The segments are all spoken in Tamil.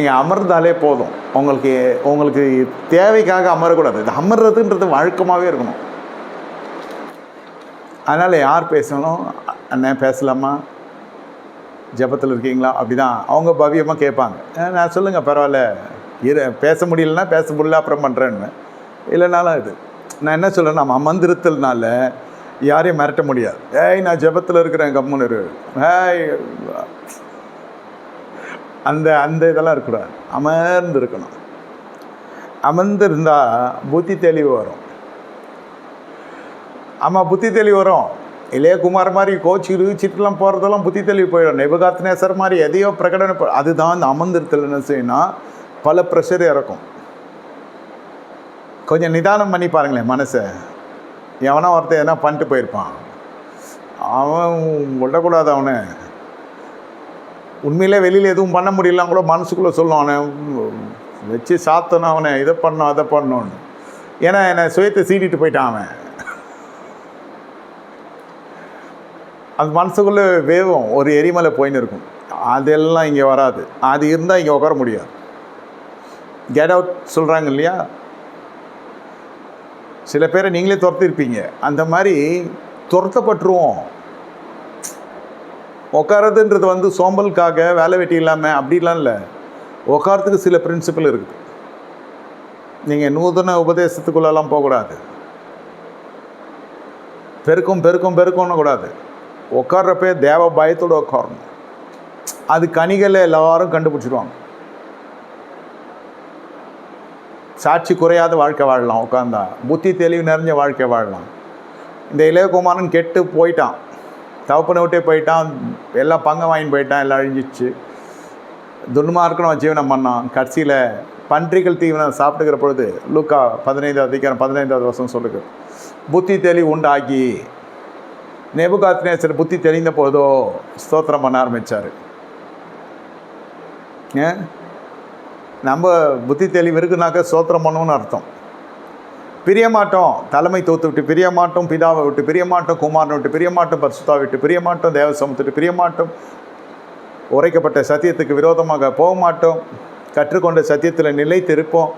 நீங்கள் அமர்ந்தாலே போதும். உங்களுக்கு உங்களுக்கு தேவைக்காக அமரக்கூடாது. இது அமர்றதுன்றது வழக்கமாகவே இருக்கணும். அதனால் யார் பேசணும்? அண்ணன் பேசலாமா? ஜெபத்தில் இருக்கீங்களா? அப்படிதான். அவங்க பவியமாக கேட்பாங்க. நான் சொல்லுங்கள் பரவாயில்ல. இரு பேச முடியலன்னா பேச முடியல அப்புறம் பண்ணுறேன்னு இல்லைனாலும் இது. நான் என்ன சொல்கிறேன் நம்ம அமர்ந்திருத்தல்னால யாரையும் மிரட்ட முடியாது. ஏய் நான் ஜெபத்தில் இருக்கிறேன் கம்முன்னு ஏய் அந்த அந்த இதெல்லாம் இருக்கக்கூடாது. அமர்ந்து இருக்கணும் அமர்ந்திருந்தால் புத்தி தெளிவு வரும். ஆமாம் புத்தி தெளிவு வரும். இளையகுமார் மாதிரி கோச்சு சிட்டுலாம் போகிறதெல்லாம் புத்தி தெளிவு போயிடும். நெபுகாத்னேசர் மாதிரி எதையோ பிரகடனை அதுதான் அந்த அமர்ந்திருத்தல் என்ன செய்யணும் பல ப்ரெஷர் இறக்கும். கொஞ்சம் நிதானம் பண்ணி பாருங்களேன் மனசை. எவனா ஒருத்தன் எதனா பண்ணிட்டு போயிருப்பான். அவன் விடக்கூடாது அவனை. உண்மையிலே வெளியில் எதுவும் பண்ண முடியலங்களோ கூட மனசுக்குள்ளே சொல்லும் அவனை வச்சு சாத்தணும் அவனை இதை பண்ணணும் அதை பண்ணோன்னு ஏன்னா என்னை சுயத்தை சீடிட்டு போயிட்டான் அவன். அது மனசுக்குள்ளே வேவும் ஒரு எரிமலை போயின்னு இருக்கும். அதெல்லாம் இங்கே வராது. அது இருந்தால் இங்கே உட்கார முடியாது. கெட் அவுட் சொல்கிறாங்க இல்லையா? சில பேரை நீங்களே துரத்திருப்பீங்க. அந்த மாதிரி துரத்தப்பட்டுருவோம். உட்காரதுன்றது வந்து சோம்பலுக்காக வேலை வெட்டி இல்லாமல் அப்படிலாம் இல்லை. உட்காரத்துக்கு சில பிரின்சிபல் இருக்குது. நீங்கள் நூதன உபதேசத்துக்குள்ளெல்லாம் போகக்கூடாது. பெருக்கும் பெருக்கும் பெருக்கும்னு கூடாது. உட்கார்றப்பே தேவ பயத்தோடு உட்காரணும் அது கனிகளை எல்லாரும் கண்டுபிடிச்சிடுவாங்க சாட்சி குறையாத வாழ்க்கை வாழலாம் உட்காந்தா புத்தி தெளிவு நிறைஞ்ச வாழ்க்கை வாழலாம். இந்த இளையகுமாரன் கெட்டு போயிட்டான். தவப்பனை விட்டே போயிட்டான். எல்லாம் பங்கம் வாங்கின்னு போயிட்டான். எல்லாம் அழிஞ்சிச்சு. துன்மார்க்கணும் ஜீவனம் பண்ணான். கடைசியில் பன்றிகள் தீவனம் சாப்பிட்டுக்கிற பொழுது லூக்கா பதினைந்தாவது அதிகாரம் பதினைந்தாவது வருஷம் சொல்லுது. புத்தி தெளி உண்டாகி நெபுகாத்னேசர் புத்தி தெளிந்த போதோ ஸ்தோத்திரம் பண்ண ஆரம்பித்தார் ஏன்? நம்ம புத்தி தெளிவு இருக்குனாக்க ஸ்தோத்திரம் பண்ணணும்னு அர்த்தம். பிரியமாட்டோம். தலைமை தோத்து விட்டு பிரியமாட்டோம். பிதாவை விட்டு பிரியமாட்டோம். குமாரனை விட்டு பிரியமாட்டோம். பரிசுத்தா விட்டு பிரியமாட்டோம். தேவசமத்துட்டு பிரியமாட்டோம். உரைக்கப்பட்ட சத்தியத்துக்கு விரோதமாக போக மாட்டோம் கற்றுக்கொண்ட சத்தியத்தில் நிலைத்திருப்போம்.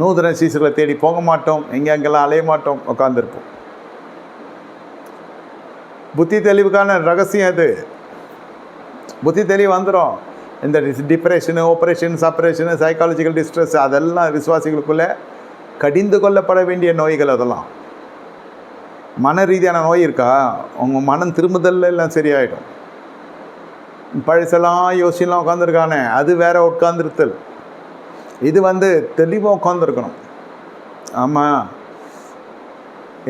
நூதன சீசர்களை தேடி போக மாட்டோம் எங்கே அங்கெல்லாம் அலைய மாட்டோம் உட்காந்துருப்போம் புத்தி தெளிவுக்கான ரகசியம் அது. புத்தி தெளிவு வந்துடும் இந்த depression operation suppression psychological distress அதெல்லாம் விசுவாசிகளுக்குள்ளே கடிந்து கொள்ளப்பட வேண்டிய நோய்கள் அதெல்லாம். மன ரீதியான நோய் இருக்கா? உங்கள் மனம் திரும்புதல்ல எல்லாம் சரியாயிடும். பழசெல்லாம் யோசிலாம் உட்காந்துருக்கானே அது வேற உட்காந்துருத்தல் இது வந்து தெளிவாக உட்காந்துருக்கணும் ஆமாம்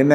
என்ன?